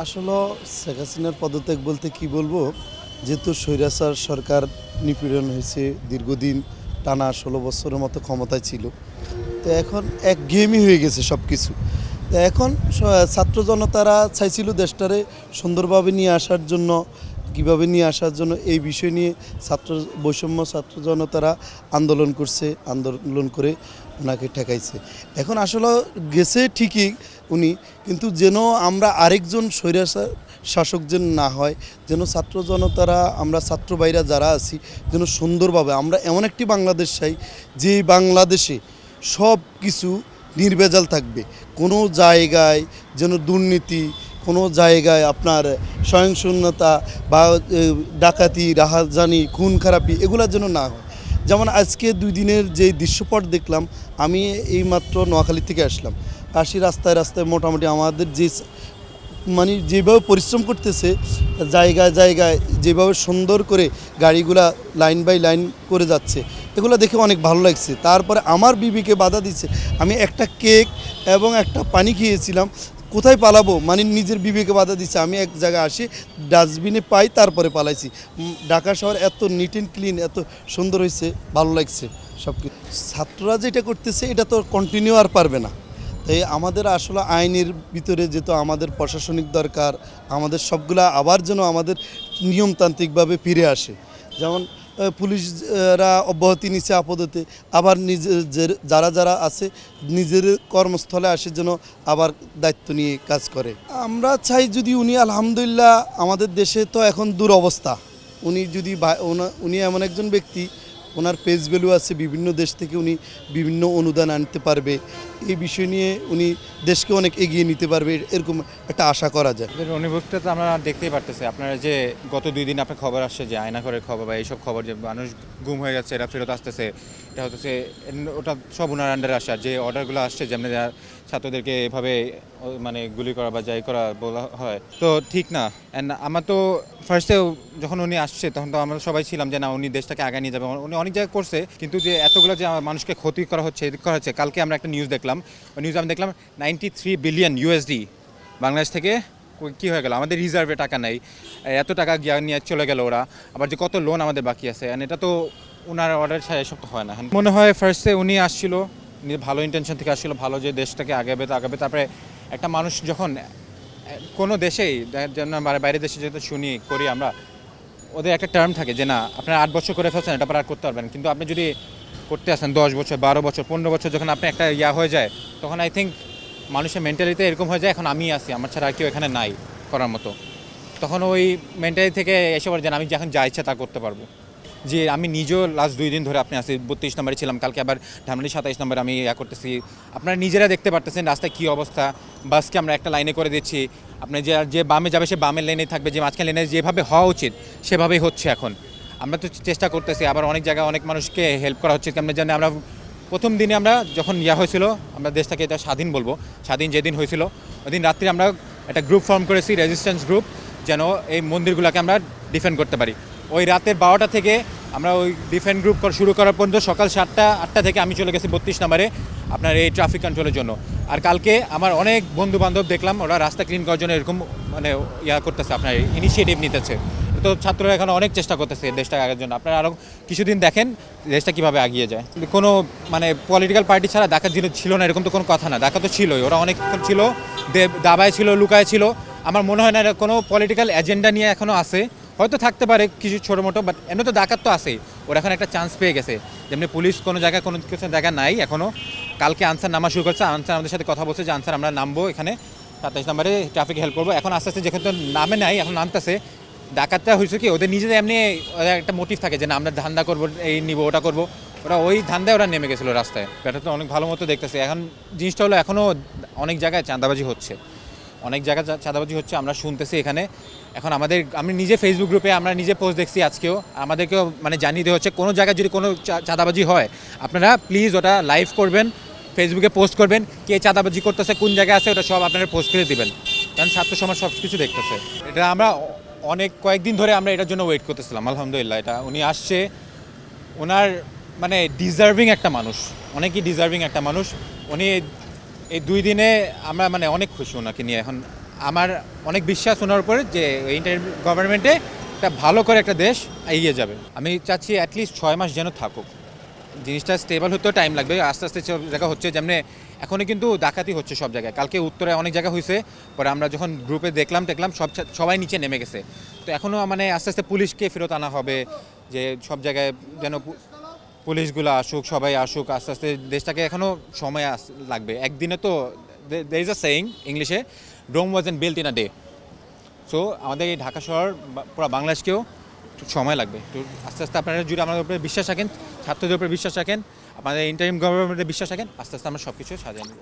আসলে শেখ হাসিনার পদত্যাগ বলতে কি বলব? যেহেতু স্বৈরাচার সরকার নিপীড়ন হয়েছে, দীর্ঘদিন টানা ষোলো বছরের মতো ক্ষমতায় ছিল। তো এখন এক গেমই হয়ে গেছে সব কিছু তো এখন ছাত্র জনতারা চাইছিল দেশটারে সুন্দরভাবে নিয়ে আসার জন্য, কীভাবে নিয়ে আসার জন্য এই বিষয় নিয়ে ছাত্র, বৈষম্য ছাত্র জনতারা আন্দোলন করছে, আন্দোলন করে ওনাকে ঠেকাইছে। এখন আসলে গেছে ঠিকই উনি। কিন্তু যেন আমরা আরেকজন স্বৈরা শাসক যেন না হয়, যেন ছাত্র জনতারা, আমরা ছাত্র ভাইরা যারা আছি, যেন সুন্দরভাবে আমরা এমন একটি বাংলাদেশ চাই যে বাংলাদেশে সব কিছু নির্ভেজাল থাকবে। কোনো জায়গায় যেন দুর্নীতি, কোনো জায়গায় আপনার সহিংসন্যতা বা ডাকাতি, রাহাজানি, খুন খারাপি এগুলো যেন না হয়। যেমন আজকে দুই দিনের যে দৃশ্যপট দেখলাম, আমি এইমাত্র নোয়াখালী থেকে আসলাম। আসি রাস্তায় রাস্তায় মোটামুটি আমাদের যে মানে যেভাবে পরিশ্রম করতেছে, জায়গায় জায়গায় যেভাবে সুন্দর করে গাড়িগুলা লাইন বাই লাইন করে যাচ্ছে, এগুলো দেখে অনেক ভালো লাগছে। তারপরে আমার বিবিকে বাধা দিচ্ছে আমি একটা কেক এবং একটা পানি খেয়েছিলাম, কোথায় পালাবো? মানে নিজের বিবেকে বাধা দিচ্ছে আমি এক জায়গায় আসি, ডাস্টবিনে পাই, তারপরে পালাইছি। ঢাকা শহর এত নিট অ্যান্ড ক্লিন এত সুন্দর হয়েছে ভালো লাগছে সব কিছু ছাত্ররা যেটা করতেছে, এটা তো কন্টিনিউ আর পারবে না। তাই আমাদের আসলে আইনের ভিতরে যেহেতু আমাদের প্রশাসনিক দরকার, আমাদের সবগুলা আবার যেন আমাদের নিয়মতান্ত্রিকভাবে ফিরে আসে। যেমন পুলিশরা অব্যাহতি নিচ্ছে আপদতে আবার নিজের যারা যারা আছে, নিজের কর্মস্থলে আসে যেন আবার দায়িত্ব নিয়ে কাজ করে। আমরা চাই যদি উনি আলহামদুলিল্লাহ আমাদের দেশে তো এখন দুরবস্থা। উনি যদি উনি এমন একজন ব্যক্তি ওনার পেজ ভ্যালু আছে বিভিন্ন দেশ থেকে উনি বিভিন্ন অনুদান আনতে পারবে। এই বিষয় নিয়ে উনি দেশকে অনেক এগিয়ে নিতে পারবে, এরকম একটা আশা করা যায়। এর অনুভূতিটা তো আমরা দেখতেই পারতেছি। আপনারা যে গত দুই দিন আপনার খবর আসছে যে আয়নাঘরের খবর বা এইসব খবর যে মানুষ গুম হয়ে যাচ্ছে, এরা ফেরত আসতেছে এটা হচ্ছে ওটা সব ওনার আন্ডারে আসে আর যে অর্ডারগুলো আসছে, যেমন ছাত্রদেরকে এভাবে মানে গুলি করা বা যাই করা বলা হয়। তো ঠিক না। অ্যান্ড আমার তো ফার্স্টে যখন উনি আসছে, তখন তো আমরা সবাই ছিলাম যে না, উনি দেশটাকে আগায় নিয়ে যাবে। উনি অনেক জায়গায় করছে, কিন্তু যে এতগুলো যে মানুষকে ক্ষতি করা হচ্ছে করা হচ্ছে, কালকে আমরা একটা নিউজ দেখলাম। নিউজ আমি দেখলাম ninety three billion USD Bangladesh থেকে কি হয়ে গেল? আমাদের রিজার্ভে টাকা নেই। এত টাকা নিয়ে চলে গেল ওরা। আবার যে কত লোন আমাদের বাকি আছে। And এটা তো ওনার অর্ডার ছাড়া এসব তো হয় না। মনে হয় ফার্স্টে উনি আসছিল ভালো ইন্টেনশন থেকে আসছিল, ভালো যে দেশটাকে আগাবে তো আগাবে। তারপরে একটা মানুষ যখন, কোনো দেশেই যেন বাইরে- বাইরের দেশে যেহেতু শুনি, করি আমরা, ওদের একটা টার্ম থাকে যে না, আপনার আট বছর করে ফেলছেন, এটা আর করতে পারবেন কিন্তু আপনি যদি করতে আসেন দশ বছর, বারো বছর, পনেরো বছর, যখন আপনি একটা ইয়া হয়ে যায়, তখন আই থিঙ্ক মানুষের মেন্টালিটি এরকম হয়ে যায়, এখন আমি আসি আমার ছাড়া আর কেউ এখানে নাই করার মতো। তখন ওই মেন্টালিটি থেকে এসে পড়ে যে আমি যখন যা ইচ্ছা তা করতে পারব। যে আমি নিজেও লাস্ট দুই দিন ধরে আপনি আসি বত্রিশ নম্বরে ছিলাম, কালকে আবার ধামরানি সাতাইশ নম্বরে আমি ইয়া করতেছি। আপনারা নিজেরা দেখতে পারতেছেন রাস্তায় কী অবস্থা, বাসকে আমরা একটা লাইনে করে দিচ্ছি। আপনি যে যে বামে যাবে সে বামের লাইনে থাকবে, যে মাঝখানে লাইনে যেভাবে হওয়া উচিত, সেভাবেই হচ্ছে এখন। আমরা তো চেষ্টা করতেছি, আবার অনেক জায়গায় অনেক মানুষকে হেল্প করা হচ্ছে। কেমন জানি আমরা প্রথম দিনে আমরা যখন ইয়া হয়েছিল, আমরা দেশটাকে এটা স্বাধীন বলব, স্বাধীন যেদিন হয়েছিল ওই দিন রাত্রে আমরা একটা গ্রুপ ফর্ম করেছি রেজিস্ট্যান্স গ্রুপ যেন এই মন্দিরগুলোকে আমরা ডিফেন্ড করতে পারি। ওই রাতের বারোটা থেকে আমরা ওই ডিফেন্ড গ্রুপ শুরু করার পর্যন্ত সকাল সাতটা, আটটা থেকে আমি চলে গেছি বত্রিশ নম্বরে আপনার এই ট্রাফিক কন্ট্রোলের জন্য। আর কালকে আমার অনেক বন্ধু বান্ধব দেখলাম, ওরা রাস্তা ক্লিন করার জন্য এরকম মানে ইয়া করতেছে, আপনার ইনিশিয়েটিভ নিতেছে। তো ছাত্ররা এখন অনেক চেষ্টা করতেছে দেশটা আগের জন্য। আপনারা আরও কিছুদিন দেখেন দেশটা কীভাবে এগিয়ে যায়। কোনো মানে পলিটিক্যাল পার্টি ছাড়া জিনিস ছিল না, এরকম তো কোনো কথা না। দেখা তো ছিলই, ওরা অনেক ছিল দাবায় ছিল, লুকায় ছিল। আমার মনে হয় না কোনো পলিটিক্যাল এজেন্ডা নিয়ে এখনও আছে। হয়তো থাকতে পারে কিছু ছোটো মোটো বাট এমনি তো ডাকাত তো আছেই। ওরা এখন একটা চান্স পেয়ে গেছে। যেমনি পুলিশ কোনো জায়গায় কোনো কিছু জায়গা নাই এখনও কালকে আনসার নামা শুরু করছে। আনসার আমাদের সাথে কথা বলছে যে, আনসার, আমরা নামবো এখানে। সাতাইশ নম্বরে ট্রাফিক হেল্প করব। এখন আস্তে আস্তে যেখানে তো নামে নাই, এখন নামতেছে ডাকাতটা হয়েছে কি, ওদের নিজেদের এমনি একটা মোটিভ থাকে যে, না, আমরা ধান্দা করব, এই নিব, ওটা করব। ওরা ওই ধান্দায় ওরা নেমে গেছিল রাস্তায়। এটা তো অনেক ভালো মতো দেখতেছে। এখন জিনিসটা হলো এখনও অনেক জায়গায় চাঁদাবাজি হচ্ছে। অনেক জায়গায় চাঁদাবাজি হচ্ছে, আমরা শুনতেছি এখানে। এখন আমাদের, আমি নিজে ফেসবুক গ্রুপে আমরা নিজে পোস্ট দেখছি আজকেও। আমাদেরকেও মানে জানিয়ে দেওয়া হচ্ছে, কোনো জায়গায় যদি কোনো চাঁদাবাজি হয়, আপনারা প্লিজ ওটা লাইভ করবেন ফেসবুকে পোস্ট করবেন, কে চাঁদাবাজি করতেছে, কোন জায়গায় আছে, ওটা সব আপনারা পোস্ট করে দেবেন। কারণ ছাত্র সমাজ সব কিছু দেখতেছে। এটা আমরা অনেক, কয়েকদিন ধরে আমরা এটার জন্য ওয়েট করতেছিলাম, আলহামদুলিল্লাহ, এটা উনি আসছে। ওনার মানে ডিজার্ভিং একটা মানুষ, অনেকই ডিজার্ভিং একটা মানুষ। উনি এই দুই দিনে আমরা মানে অনেক খুশি ওনাকে নিয়ে। এখন আমার অনেক বিশ্বাস ওনার উপরে যে ইন্টার গভর্নমেন্টে একটা ভালো করে একটা দেশ এগিয়ে যাবে। আমি চাচ্ছি অ্যাটলিস্ট ছয় মাস যেন থাকুক। জিনিসটা স্টেবল হতেও টাইম লাগবে। আস্তে আস্তে সব জায়গা হচ্ছে যেমনি এখনও কিন্তু ডাকাতি হচ্ছে সব জায়গায়। কালকে উত্তরে অনেক জায়গা হয়েছে। পরে আমরা যখন গ্রুপে দেখলাম দেখলাম সব সবাই নিচে নেমে গেছে। তো এখনও মানে আস্তে আস্তে পুলিশকে ফেরত আনা হবে যে সব জায়গায় যেন পুলিশগুলো আসুক, সবাই আসুক, আস্তে আস্তে দেশটাকে এখনও সময় লাগবে। একদিনে তো দে ইজ আ সেইং ইংলিশে Rome was not built in a day so আমাদের এই ঢাকা শহর পুরো বাংলাদেশকেও সময় লাগবে। তো আস্তে আস্তে আপনারা যদি আমাদের উপরে বিশ্বাস রাখেন, ছাত্রদের উপরে বিশ্বাস রাখেন আপনাদের ইন্টারিম গভর্নমেন্টের বিশ্বাস রাখেন, আস্তে আস্তে আমরা সব কিছু সাজিয়ে নেব।